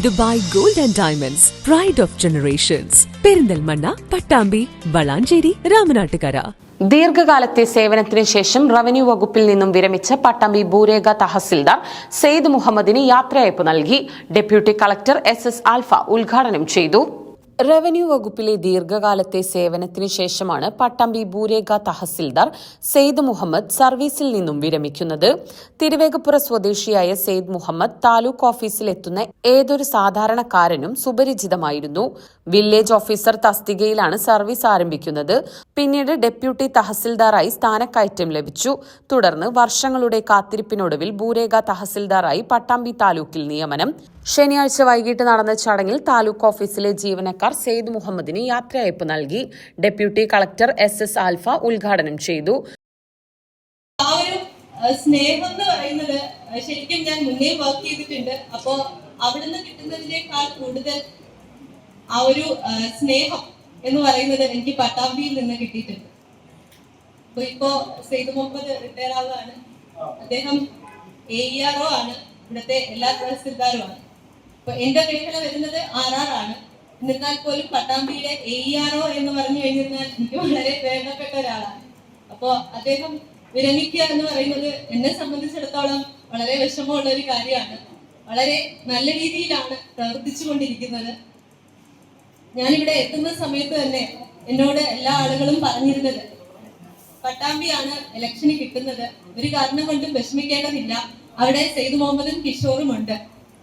Dubai gold and diamonds pride of generations Perinthalmanna Pattambi Valanchery Ramanattukara. ദീർഘകാലത്തെ സേവനത്തിന് ശേഷം revenue വകുപ്പിൽ നിന്നും വിരമിച്ച പട്ടാമ്പി ഭൂരേഖ തഹസിൽദാർ സെയ്ദ് മുഹമ്മദിന് യാത്രയയപ്പ് നൽകി. Deputy collector S S Alpha ഉദ്ഘാടനം ചെയ്തു. റവന്യൂ വകുപ്പിലെ ദീർഘകാലത്തെ സേവനത്തിന് ശേഷമാണ് പട്ടാമ്പി ബൂരേഗ തഹസിൽദാർ സെയ്ദ് മുഹമ്മദ് സർവീസിൽ നിന്നും വിരമിക്കുന്നത്. തിരുവേഗപ്പുറ സ്വദേശിയായ സെയ്ദ് മുഹമ്മദ് താലൂക്ക് ഓഫീസിലെത്തുന്ന ഏതൊരു സാധാരണക്കാരനും സുപരിചിതമായിരുന്നു. വില്ലേജ് ഓഫീസർ തസ്തികയിലാണ് സർവീസ് ആരംഭിക്കുന്നത്. പിന്നീട് ഡെപ്യൂട്ടി തഹസിൽദാറായി സ്ഥാനക്കയറ്റം ലഭിച്ചു. തുടർന്ന് വർഷങ്ങളുടെ കാത്തിരിപ്പിനൊടുവിൽ ഭൂരേഖ തഹസിൽദാറായി പട്ടാമ്പി താലൂക്കിൽ നിയമനം. ശനിയാഴ്ച വൈകിട്ട് നടന്ന ചടങ്ങിൽ താലൂക്ക് ഓഫീസിലെ ജീവനക്കാർ സെയ്ദ് മുഹമ്മദിന് യാത്രയയപ്പ് നൽകി. Deputy collector S S Alpha ഉദ്ഘാടനം ചെയ്തു. സ്നേഹം എന്ന് പറയുന്നത് ശരിക്കും ഞാൻ മുന്നേ വർക്ക് ചെയ്തിട്ടുണ്ട്. അപ്പോ അവിടുന്ന് കിട്ടുന്നതിനേക്കാൾ കൂടുതൽ ആ ഒരു സ്നേഹം എന്ന് പറയുന്നത് എനിക്ക് പട്ടാമ്പിയിൽ നിന്ന് കിട്ടിയിട്ടുണ്ട്. അപ്പൊ ഇപ്പോ സെയ്ദ് മുഹമ്മദ് റിട്ടയർ ആവുകയാണ്. അദ്ദേഹം എ ഇ ആർ ഒ ആണ്. ഇവിടുത്തെ എല്ലാ തഹസിൽദാരുമാണ്. അപ്പൊ എന്റെ മേഖല വരുന്നത് ആർ ആർ ആണ്. എന്നിരുന്നാൽ പോലും പട്ടാമ്പിയിലെ എ ഇ ആർ ഒ എന്ന് പറഞ്ഞു കഴിഞ്ഞിരുന്നാൽ എനിക്ക് വളരെ വേണ്ടപ്പെട്ട ഒരാളാണ്. അപ്പോ അദ്ദേഹം വിരമിക്കുക എന്ന് പറയുന്നത് എന്നെ സംബന്ധിച്ചിടത്തോളം വളരെ വിഷമമുള്ള ഒരു കാര്യമാണ്. വളരെ നല്ല രീതിയിലാണ് പ്രവർത്തിച്ചു കൊണ്ടിരിക്കുന്നത് ഞാനിവിടെ എത്തുന്ന സമയത്ത് തന്നെ എന്നോട് എല്ലാ ആളുകളും പറഞ്ഞിരുന്നത് പട്ടാമ്പിയാണ് ഇലക്ഷന് കിട്ടുന്നത്. ഒരു കാരണം കൊണ്ടും വിഷമിക്കേണ്ടതില്ല. അവിടെ സെയ്ദ് മുഹമ്മദും കിഷോറും ഉണ്ട്.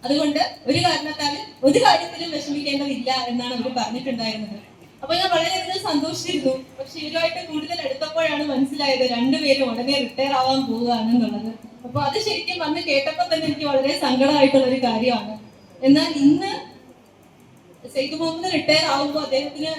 അതുകൊണ്ട് ഒരു കാരണത്താലും ഒരു കാര്യത്തിലും വിഷമിക്കേണ്ടതില്ല എന്നാണ് അവർ പറഞ്ഞിട്ടുണ്ടായിരുന്നത്. അപ്പൊ ഞാൻ വളരെയധികം സന്തോഷിച്ചിരുന്നു. പക്ഷെ ഇവരുമായിട്ട് കൂടുതൽ എടുത്തപ്പോഴാണ് മനസ്സിലായത് രണ്ടുപേരും ഉടനെ റിട്ടയർ ആവാൻ പോവുകയാണെന്നുള്ളത് അപ്പൊ അത് ശരിക്കും വന്ന് കേട്ടപ്പോൾ തന്നെ എനിക്ക് വളരെ സങ്കടമായിട്ടുള്ള ഒരു കാര്യമാണ്. എന്നാൽ ഇന്ന് സെയ്ദ് മുഹമ്മദ് റിട്ടയർ ആവുമ്പോൾ അദ്ദേഹത്തിന്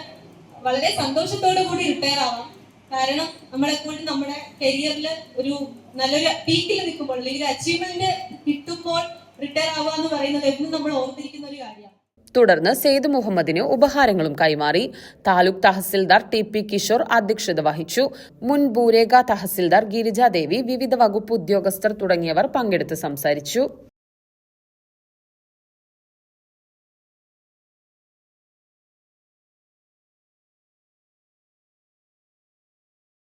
വളരെ സന്തോഷത്തോടു കൂടി റിട്ടയർ ആവാം. കാരണം നമ്മളെപ്പോഴും നമ്മുടെ കരിയറിൽ ഒരു നല്ലൊരു പീക്കിൽ നിൽക്കുമ്പോൾ അല്ലെങ്കിൽ അച്ചീവ്മെന്റ് കിട്ടുമ്പോൾ റിട്ടയർ ആവുക എന്ന് പറയുന്നത് എന്നും നമ്മൾ ഓർത്തിരിക്കുന്ന ഒരു കാര്യമാണ്. തുടർന്ന് സെയ്ദ് മുഹമ്മദിന് ഉപഹാരങ്ങളും കൈമാറി. താലൂക്ക് തഹസിൽദാർ ടി പി കിഷോർ അധ്യക്ഷത വഹിച്ചു. മുൻ ഭൂരേഖ തഹസിൽദാർ ഗിരിജാദേവി വിവിധ വകുപ്പ് ഉദ്യോഗസ്ഥർ തുടങ്ങിയവർ പങ്കെടുത്ത് സംസാരിച്ചു.